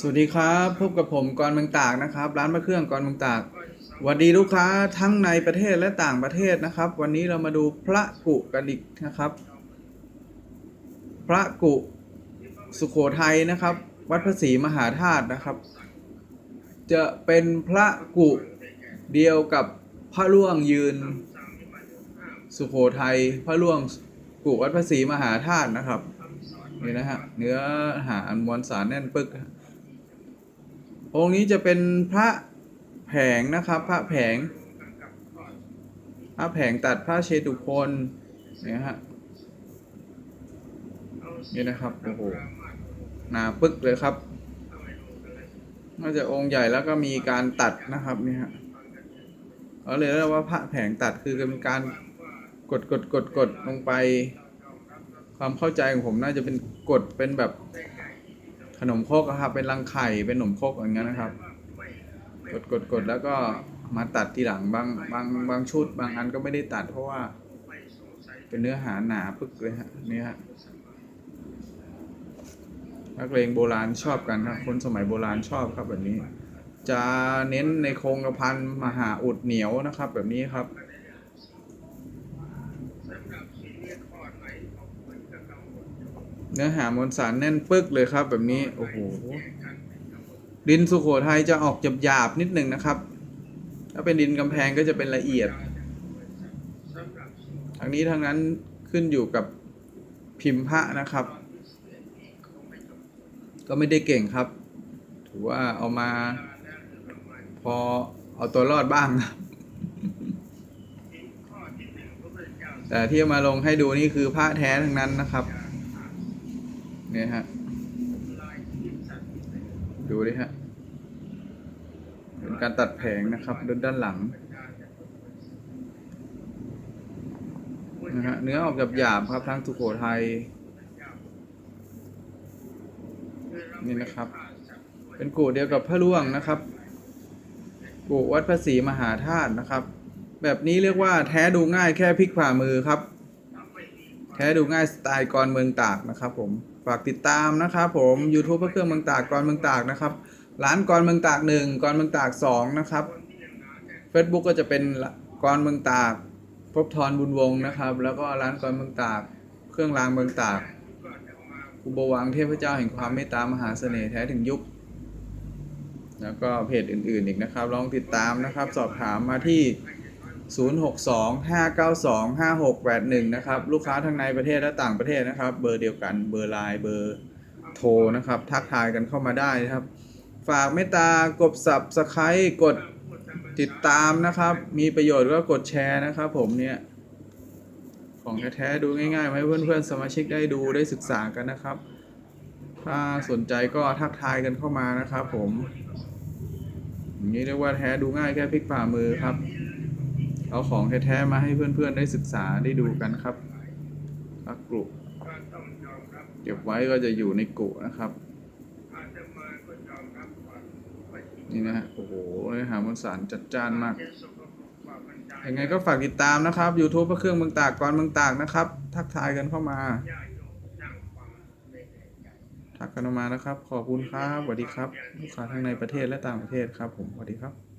สวัสดีครับพบกับผมกรเมืองตากนะครับ ร้านพระเครื่องกรเมืองตากสวัสดีลูกค้าทั้งในประเทศและต่างประเทศนะครับ วันนี้เรามาดูพระกุกันอีกนะครับ พระกุสุโขทัยนะครับ วัดพระศรีมหาธาตุนะครับ จะเป็นพระกุเดียวกับพระล่วงยืน สุโขทัยพระล่วงกุวัดพระศรีมหาธาตุนะครับนี่นะฮะเนื้อหามวลสารแน่นปึก องค์นี้จะเป็นพระแผงนะครับ พระแผง พระแผงตัดพระเชตุพนเนี่ยฮะนี่นะครับโอ้โหหนาปึกเลยครับนอกจากองค์ใหญ่แล้วก็มีการตัดนะครับเนี่ยฮะเขาเลยเรียกว่าพระแผงตัดคือเป็นการกดกดกดกดลงไป ความเข้าใจของผมน่าจะเป็นกดเป็นแบบ ขนมโคกครับ เป็นรังไข่เป็นขนมโคกอย่างเงี้ยนะครับ กดกดกดแล้วก็มาตัดทีหลังบางบางบางชุด บางอันก็ไม่ได้ตัดเพราะว่า เป็นเนื้อหาหนาปึกเลยฮะนี่ฮะนักเลงโบราณชอบกันครับคนสมัยโบราณชอบครับแบบนี้ จะเน้นในโครงกระพันมหาอุดเหนียวนะครับ แบบนี้ครับ เนื้อหามวลสารแน่นปึกเลยครับ แบบนี้ โอ้โหดินสุโขทัยจะออกหยาบๆนิดหนึ่งนะครับ ถ้าเป็นดินกำแพงก็จะเป็นละเอียดทางนี้ทางนั้นขึ้นอยู่กับพิมพ์พระนะครับ ก็ไม่ได้เก่งครับ ถือว่าเอามา พอเอาตัวรอดบ้างนะแต่ที่เอามาลงให้ดูนี่คือพระแท้ทั้งนั้นนะครับ เนี่ยฮะ ดูดิฮะเป็นการตัดแผงนะครับด้านด้านหลังนะฮะเนื้อออกหยาบๆครับทางสุโขทัยนี่นะครับ เป็นกูเดียวกับพระล่วงนะครับกูวัดพระศรีมหาธาตุนะครับ แบบนี้เรียกว่าแท้ดูง่ายแค่พลิกฝ่ามือครับ แท้ดูง่ายสไตล์กรเมืองตากนะครับผม ฝากติดตามนะครับผม YouTube พระเครื่องเมืองตากกรเมืองตากนะครับ ร้านกรเมืองตากหนึ่งกรเมืองตากสองนะครับ Facebook ก็จะเป็นกรเมืองตากพบทรบุญวงศ์นะครับ แล้วก็ร้านกรเมืองตากเครื่องรางเมืองตากอุบวังเทพเจ้าแห่งความเมตตามหาเสน่ห์แท้ถึงยุค แล้วก็เพจอื่นๆอีกนะครับ ลองติดตามนะครับ สอบถามมาที่ 0625925681 นะครับ ลูกค้าทั้งในประเทศและต่างประเทศนะครับ เบอร์เดียวกันเบอร์ไลน์เบอร์โทรนะครับ ทักทายกันเข้ามาได้นะครับ ฝากเมตตากด subscribe กดติดตามนะครับ มีประโยชน์ก็กดแชร์นะครับ ผมเนี่ยของแท้ๆดูง่ายๆให้เพื่อนๆสมาชิกได้ดูได้ศึกษากันนะครับ ถ้าสนใจก็ทักทายกันเข้ามานะครับ ผมอย่างนี้เรียกว่าแท้ดูง่ายแค่พลิกฝ่ามือครับ เอาของแท้ๆมาให้เพื่อนๆได้ศึกษาได้ดูกันครับพักกรุเก็บไว้ก็จะอยู่ในกุนะครับ นี่นะฮะโอ้โหเนื้อหามวลสารจัดจ้านมาก ยังไงก็ฝากติดตามนะครับ YouTube พระเครื่องเมืองตากกรเมืองตากนะครับ ทักทายกันเข้ามา ทักกันเข้ามานะครับ ขอบคุณครับสวัสดีครับ ลูกค้าทั้งในประเทศและต่างประเทศครับ ผมสวัสดีครับ